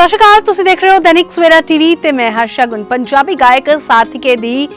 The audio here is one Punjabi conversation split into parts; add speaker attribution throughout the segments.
Speaker 1: ਸਤਿ ਸ਼੍ਰੀ ਅਕਾਲ, ਤੁਸੀਂ ਦੇਖ ਰਹੇ ਹੋ ਦੈਨਿਕ ਸਵੇਰਾ ਟੀਵੀ ਤੇ ਮੈਂ ਹਰਸ਼ਾ ਗੁਨ ਪੰਜਾਬੀ ਗਾਇਕ ਸਾਥੀਕੇ ਦੀ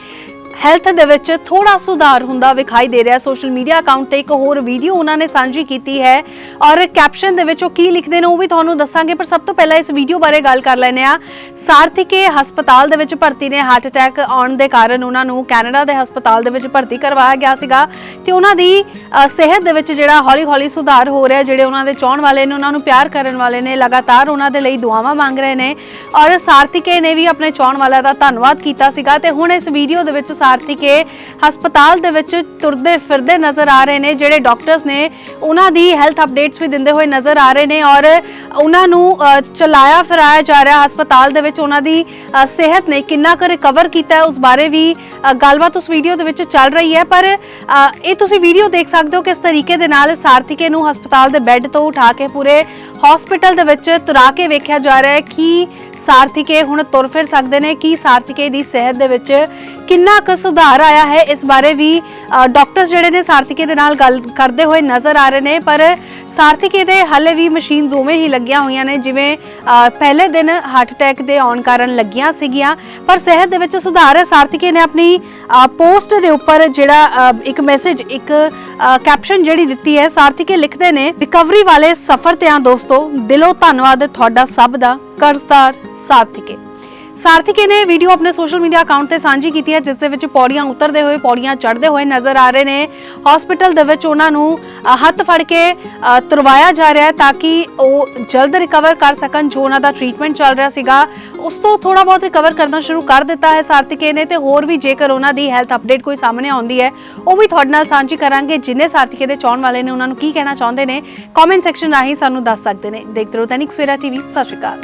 Speaker 1: ਹੈਲਥ ਦੇ ਵਿੱਚ ਥੋੜਾ ਸੁਧਾਰ ਹੁੰਦਾ ਵਿਖਾਈ ਦੇ ਰਿਹਾ। ਸੋਸ਼ਲ ਮੀਡੀਆ ਅਕਾਊਂਟ ਤੇ ਇੱਕ ਹੋਰ ਵੀਡੀਓ ਉਹਨਾਂ ਨੇ ਸਾਂਝੀ ਕੀਤੀ ਹੈ ਔਰ ਕੈਪਸ਼ਨ ਦੇ ਵਿੱਚ ਉਹ ਕੀ ਲਿਖਦੇ ਨੇ ਉਹ ਵੀ ਤੁਹਾਨੂੰ ਦੱਸਾਂਗੇ, ਪਰ ਸਭ ਤੋਂ ਪਹਿਲਾਂ ਇਸ ਵੀਡੀਓ ਬਾਰੇ ਗੱਲ ਕਰ ਲੈਂਦੇ ਆ ਸਾਰਥੀਕੇ ਹਸਪਤਾਲ ਦੇ ਵਿੱਚ ਭਰਤੀ ਨੇ ਹਾਰਟ ਅਟੈਕ ਆਉਣ ਦੇ ਕਾਰਨ ਉਹਨਾਂ ਨੂੰ ਕੈਨੇਡਾ ਦੇ ਹਸਪਤਾਲ ਦੇ ਵਿੱਚ ਭਰਤੀ ਕਰਵਾਇਆ ਗਿਆ ਸੀਗਾ ਤੇ ਉਹਨਾਂ ਦੀ ਸਿਹਤ ਦੇ ਵਿੱਚ ਜਿਹੜਾ ਹੌਲੀ-ਹੌਲੀ ਸੁਧਾਰ ਹੋ ਰਿਹਾ, ਜਿਹੜੇ ਉਹਨਾਂ ਦੇ ਚਾਹਣ ਵਾਲੇ ਨੇ, ਉਹਨਾਂ ਨੂੰ ਪਿਆਰ ਕਰਨ ਵਾਲੇ ਨੇ, ਲਗਾਤਾਰ ਉਹਨਾਂ ਦੇ ਲਈ ਦੁਆਵਾਂ ਮੰਗ ਰਹੇ ਨੇ। ਔਰ ਸਾਰਥੀਕੇ ਨੇ ਵੀ ਆਪਣੇ ਚਾਹਣ ਵਾਲਿਆਂ ਦਾ ਧੰਨਵਾਦ ਕੀਤਾ ਸੀਗਾ ਤੇ ਹੁਣ ਇਸ ਵੀਡੀਓ ਦੇ ਵਿੱਚ ਸਾਰਥਿਕੇ ਹਸਪਤਾਲ ਦੇ ਵਿੱਚ ਤੁਰਦੇ ਫਿਰਦੇ ਨਜ਼ਰ ਆ ਰਹੇ ਨੇ, ਜਿਹੜੇ ਡਾਕਟਰਸ ਨੇ ਉਹਨਾਂ ਦੀ ਹੈਲਥ ਅਪਡੇਟਸ ਵੀ ਦਿੰਦੇ ਹੋਏ ਨਜ਼ਰ ਆ ਰਹੇ ਨੇ ਔਰ ਉਹਨਾਂ ਨੂੰ ਚਲਾਇਆ ਫਿਰਾਇਆ ਜਾ ਰਿਹਾ ਹਸਪਤਾਲ ਦੇ ਵਿੱਚ। ਉਹਨਾਂ ਦੀ ਸਿਹਤ ਨੇ ਕਿੰਨਾ ਕੁ ਰਿਕਵਰ ਕੀਤਾ ਹੈ, ਉਸ ਬਾਰੇ ਵੀ ਗੱਲਬਾਤ ਉਸ ਵੀਡੀਓ ਦੇ ਵਿੱਚ ਚੱਲ ਰਹੀ ਹੈ। ਪਰ ਇਹ ਤੁਸੀਂ ਵੀਡੀਓ ਦੇਖ ਸਕਦੇ ਹੋ ਕਿਸ ਤਰੀਕੇ ਦੇ ਨਾਲ ਸਾਰਥੀਕੇ ਨੂੰ ਹਸਪਤਾਲ ਦੇ ਬੈੱਡ ਤੋਂ ਉਠਾ ਕੇ ਪੂਰੇ ਹਸਪੀਟਲ ਦੇ ਵਿੱਚ ਤੁਰਾ ਕੇ ਵੇਖਿਆ ਜਾ ਰਿਹਾ ਹੈ ਕਿ ਸਾਰਥਿਕੇ ਹੁਣ ਤੁਰ ਫਿਰ ਸਕਦੇ ਨੇ। ਕੀ ਸਾਰਥਿਕੇ ਦੀ ਸਿਹਤ ਦੇ ਵਿੱਚ ਕਿੰਨਾ ਕੁ ਸੁਧਾਰ ਆਇਆ ਹੈ? ਇਸ ਬਾਰੇ ਵੀ ਡਾਕਟਰਸ ਜਿਹੜੇ ਨੇ ਸਾਰਥਿਕੇ ਦੇ ਨਾਲ ਗੱਲ ਕਰਦੇ ਹੋਏ ਨਜ਼ਰ ਆ ਰਹੇ ਨੇ। ਪਰ ਸਾਰਥੀਕੇ ਦੇ ਹਾਲੇ ਵੀ ਮਸ਼ੀਨ ਉਵੇਂ ਹੀ ਲੱਗੀਆਂ ਹੋਈਆਂ ਨੇ, ਜਿਵੇਂ ਪਹਿਲੇ ਦਿਨ ਹਾਰਟ ਅਟੈਕ ਦੇ ਆਉਣ ਕਾਰਨ ਲੱਗੀਆਂ ਸੀਗੀਆਂ। ਪਰ ਸਿਹਤ ਦੇ ਵਿੱਚ ਸੁਧਾਰ ਹੈ। ਸਾਰਥਿਕੇ ਨੇ ਆਪਣੀ ਪੋਸਟ ਦੇ ਉੱਪਰ ਜਿਹੜਾ ਇੱਕ ਮੈਸੇਜ ਇੱਕ ਕੈਪਸ਼ਨ ਜਿਹੜੀ ਦਿੱਤੀ ਹੈ ਸਾਰਥਿਕੇ ਲਿਖਦੇ ਨੇ ਰਿਕਵਰੀ ਵਾਲੇ ਸਫ਼ਰ ਤੇ ਆ ਦੋਸਤੋ, ਦਿਲੋਂ ਧੰਨਵਾਦ ਤੁਹਾਡਾ ਸਭ ਦਾ, ਕਰਜ਼ਦਾਰ ਸਾਰਥਿਕੇ ਸਾਰਥਿਕੇ ਨੇ ਵੀਡੀਓ ਆਪਣੇ ਸੋਸ਼ਲ ਮੀਡੀਆ ਅਕਾਊਂਟ ਤੇ ਸਾਂਝੀ ਕੀਤੀ ਹੈ ਜਿਸ ਦੇ ਵਿੱਚ ਪੌੜੀਆਂ ਉਤਰਦੇ ਹੋਏ ਪੌੜੀਆਂ ਚੜ੍ਹਦੇ ਹੋਏ ਨਜ਼ਰ ਆ ਰਹੇ ਨੇ। ਹਸਪੀਟਲ ਦੇ ਵਿੱਚ ਉਹਨਾਂ ਨੂੰ ਹੱਥ ਫੜ ਕੇ ਅ, ਤੁਰਵਾਇਆ ਜਾ ਰਿਹਾ ਹੈ ਤਾਂ ਕਿ ਉਹ ਜਲਦ ਰਿਕਵਰ ਕਰ ਸਕਣ ਜੋ ਉਹਨਾਂ ਦਾ ਟ੍ਰੀਟਮੈਂਟ ਚੱਲ ਰਿਹਾ ਸੀਗਾ। ਉਸ ਤੋਂ ਥੋੜਾ ਬਹੁਤ ਰਿਕਵਰ ਕਰਨਾ ਸ਼ੁਰੂ ਕਰ ਦਿੱਤਾ ਹੈ ਸਾਰਥਿਕੇ ਨੇ ਤੇ ਹੋਰ ਵੀ ਜੇਕਰ ਉਹਨਾਂ ਦੀ ਹੈਲਥ ਅਪਡੇਟ ਕੋਈ ਸਾਹਮਣੇ ਆਉਂਦੀ ਹੈ ਉਹ ਵੀ ਤੁਹਾਡੇ ਨਾਲ ਸਾਂਝੀ ਕਰਾਂਗੇ ਜਿੰਨੇ ਸਾਰਥਿਕੇ ਦੇ ਚਾਹਣ ਵਾਲੇ ਨੇ ਉਹਨਾਂ ਨੂੰ ਕੀ ਕਹਿਣਾ ਚਾਹੁੰਦੇ ਨੇ ਕਮੈਂਟ ਸੈਕਸ਼ਨ ਰਾਹੀਂ ਸਾਨੂੰ ਦੱਸ ਸਕਦੇ ਨੇ। ਦੇਖਦੇ ਰਹੋ ਦੈਨਿਕ ਸਵੇਰਾ ਟੀਵੀ ਸਤਿ ਸ਼੍ਰੀ ਅਕਾਲ।